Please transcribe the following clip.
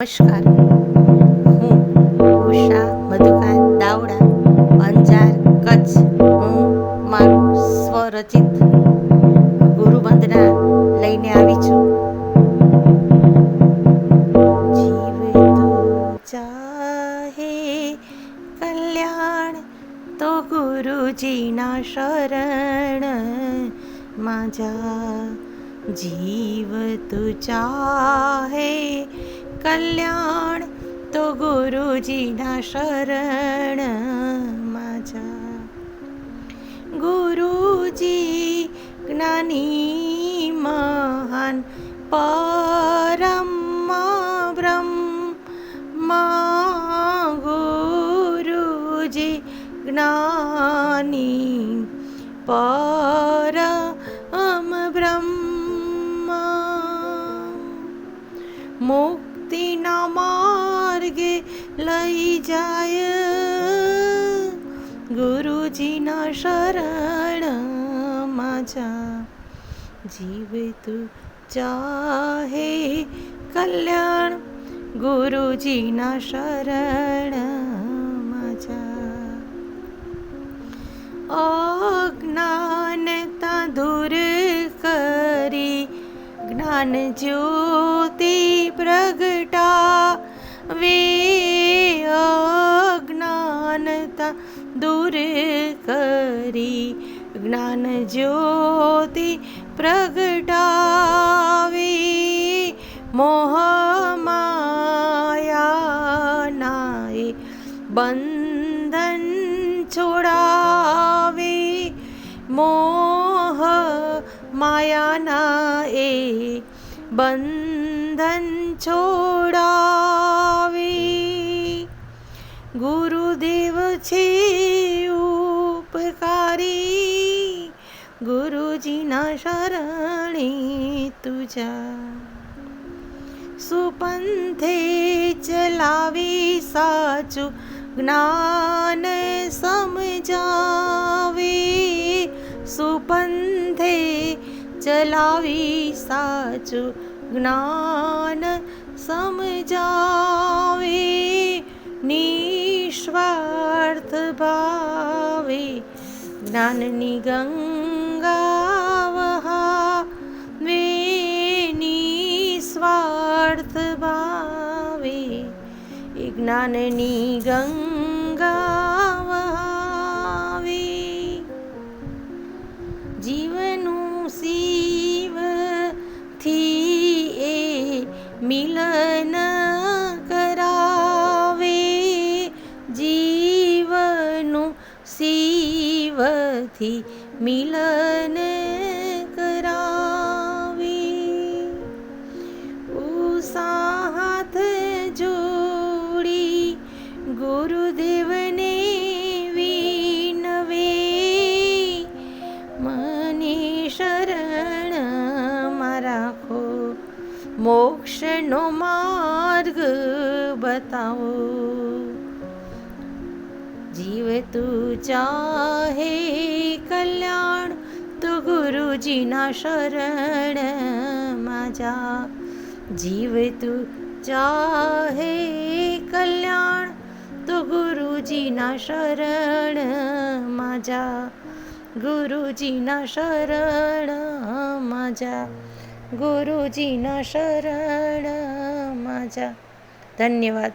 નમસ્કાર. હું ઉષા મધુકા દાવડા, અંજાર, કચ્છ. હું મારું સ્વરચિત ગુરુવંદના લઈને આવી છું. જીવ તું ચાહે કલ્યાણ, તો ગુરુજીના શરણ. માં જા, જીવ તું ચાહે કલ્યાણ તો ગુરુજીના શરણમાં જા ગુરુજી જ્ઞાની મહાન પરમ બ્રહ્મા. ગુરુજી જ્ઞાની પરમ બ્રહ્મ. માર્ગે લઈ જાય. ગુરુજીના શરણમાં જા. જીવ તું ચાહે કલ્યાણ. ગુરુજીના શરણમાં જા. અજ્ઞાનતા દૂર કરી જ્ઞાન જ્યોતિ પ્રગટા. વે અજ્ઞાનતા દૂર કરી જ્ઞાન જ્યોતિ પ્રગટાવી મોહ માયાનાએ બંધન છોડાવી મોહ માયાના એ બંધન છોડાવે ગુરુદેવ છે ઉપકારી. ગુરુજીના શરણે તુજા. સુપંથે ચલાવી સાચું જ્ઞાન સમજાવે. સુપંથે ચલાવી સાચું જ્ઞાન સમજાવે. નિસ્વાર્થ ભાવે જ્ઞાનની ગંગા વહાવે નિસ્વાર્થ ભાવે એ જ્ઞાનની ગંગા વહાવે. જીવનું શિવથી એ મિલન શિવથી મિલન કરાવે. ઉસાહાથ જોડી ગુરુદેવને વિનવે. મને શરણ રાખો મોક્ષનો માર્ગ બતાવો. જીવ તું ચાહે કલ્યાણ, તો ગુરુજીના શરણમાં જા. જીવ તું ચાહે કલ્યાણ, તો ગુરુજીના શરણમાં જા. ગુરુજીના શરણમાં જા. ગુરુજીના શરણમાં જા. ધન્યવાદ.